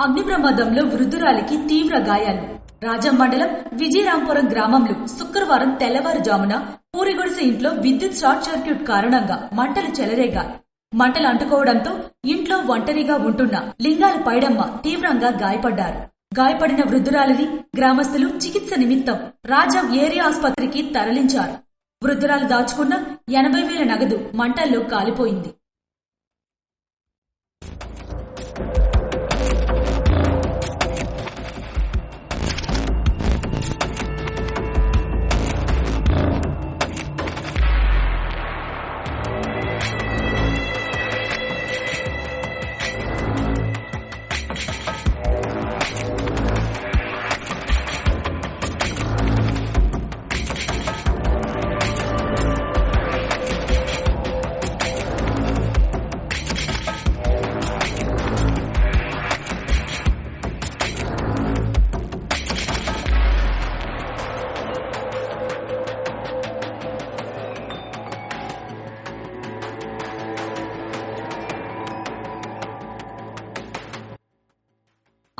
ప్రమాదంలో వృద్ధురాలికి తీవ్ర గాయాలు. రాజం మండలం విజయరాంపురం గ్రామంలో శుక్రవారం తెల్లవారుజామున పూరిగుడిసె ఇంట్లో విద్యుత్ షార్ట్ సర్క్యూట్ కారణంగా మంటలు చెలరేగా. మంటలు అంటుకోవడంతో ఇంట్లో ఒంటరిగా ఉంటున్న లింగాల పైడమ్మ తీవ్రంగా గాయపడ్డారు. గాయపడిన వృద్ధురాలిని గ్రామస్తులు చికిత్స నిమిత్తం రాజం ఏరియా ఆసుపత్రికి తరలించారు. వృద్ధురాలు దాచుకున్న ఎనభై వేల నగదు మంటల్లో కాలిపోయింది.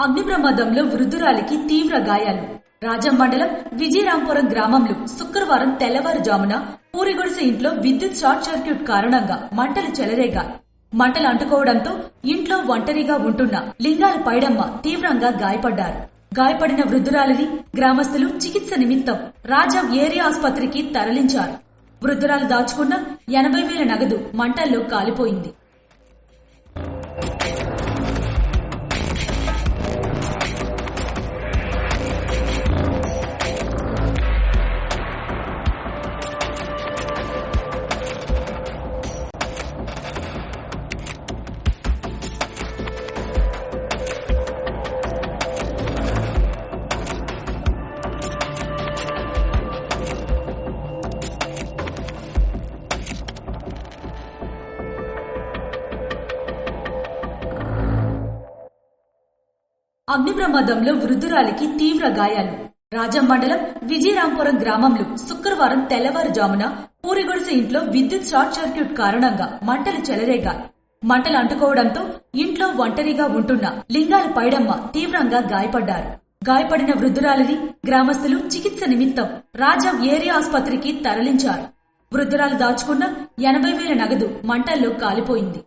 అగ్ని ప్రమాదంలో వృద్ధురాలికి తీవ్ర గాయాలు. రాజం మండలం విజయరాంపురం గ్రామంలో శుక్రవారం తెల్లవారుజామున పూరిగుడిసె ఇంట్లో విద్యుత్ షార్ట్ సర్క్యూట్ కారణంగా మంటలు చెలరేగా. మంటలు అంటుకోవడంతో ఇంట్లో ఒంటరిగా ఉంటున్న లింగాల పైడమ్మ తీవ్రంగా గాయపడ్డారు. గాయపడిన వృద్ధురాలిని గ్రామస్తులు చికిత్స నిమిత్తం రాజం ఏరియా ఆసుపత్రికి తరలించారు. వృద్ధురాలు దాచుకున్న ఎనభై వేల నగదు మంటల్లో కాలిపోయింది. అగ్ని ప్రమాదంలో వృద్ధురాలికి తీవ్ర గాయాలు. రాజం మండలం విజయరాంపురం గ్రామంలో శుక్రవారం తెల్లవారుజామున పూరిగుడిసె ఇంట్లో విద్యుత్ షార్ట్ సర్క్యూట్ కారణంగా మంటలు చెలరేగా. మంటలు అంటుకోవడంతో ఇంట్లో ఒంటరిగా ఉంటున్న లింగాల పైడమ్మ తీవ్రంగా గాయపడ్డారు. గాయపడిన వృద్ధురాలిని గ్రామస్తులు చికిత్స నిమిత్తం రాజం ఏరియా ఆసుపత్రికి తరలించారు. వృద్ధురాలు దాచుకున్న ఎనభై వేల నగదు మంటల్లో కాలిపోయింది.